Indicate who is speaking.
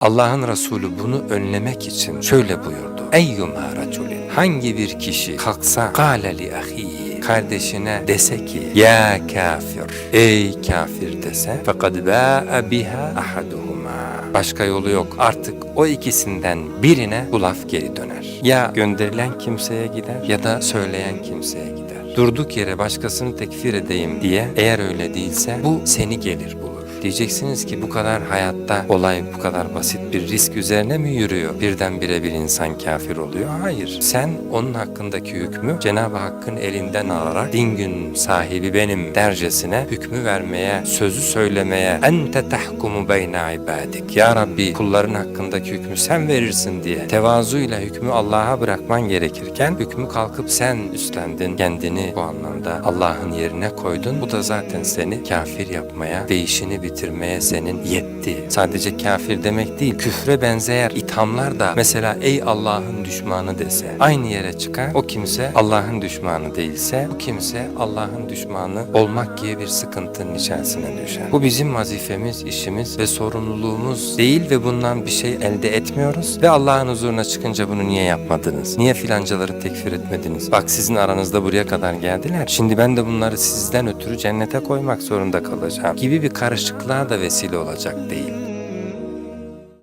Speaker 1: Allah'ın Resulü bunu önlemek için şöyle buyurdu. Eyyuma raculin hangi bir kişi kalksa kâle li ahihi kardeşine dese ki ya kafir ey kafir dese fakat bâ'a biha ahaduhuma başka yolu yok artık o ikisinden birine bu laf geri döner. Ya gönderilen kimseye gider ya da söyleyen kimseye gider. Durduk yere başkasını tekfir edeyim diye eğer öyle değilse bu seni gelir bulur. Diyeceksiniz ki bu kadar hayatta olay bu kadar basit bir risk üzerine mi yürüyor? Birdenbire bir insan kafir oluyor. Hayır. Sen onun hakkındaki hükmü Cenab-ı Hakk'ın elinden alarak din gün sahibi benim dercesine hükmü vermeye, sözü söylemeye ente tahkumu beyne ibadik. Ya Rabbi kulların hakkındaki hükmü sen verirsin diye tevazuyla hükmü Allah'a bırakman gerekirken hükmü kalkıp sen üstlendin. Kendini bu anlamda Allah'ın yerine koydun. Bu da zaten seni kafir yapmaya ve işini bitirmeye senin yetti. Sadece kafir demek değil, küfre benzeyer ithamlar da mesela ey Allah'ın düşmanı dese aynı yere çıkar. O kimse Allah'ın düşmanı değilse bu kimse Allah'ın düşmanı olmak gibi bir sıkıntının içerisine düşer. Bu bizim vazifemiz, işimiz ve sorumluluğumuz değil ve bundan bir şey elde etmiyoruz ve Allah'ın huzuruna çıkınca bunu niye yapmadınız? Niye filancaları tekfir etmediniz? Bak sizin aranızda buraya kadar geldiler. Şimdi ben de bunları sizden ötürü cennete koymak zorunda kalacağım gibi bir karışıklığa da vesile olacak değil.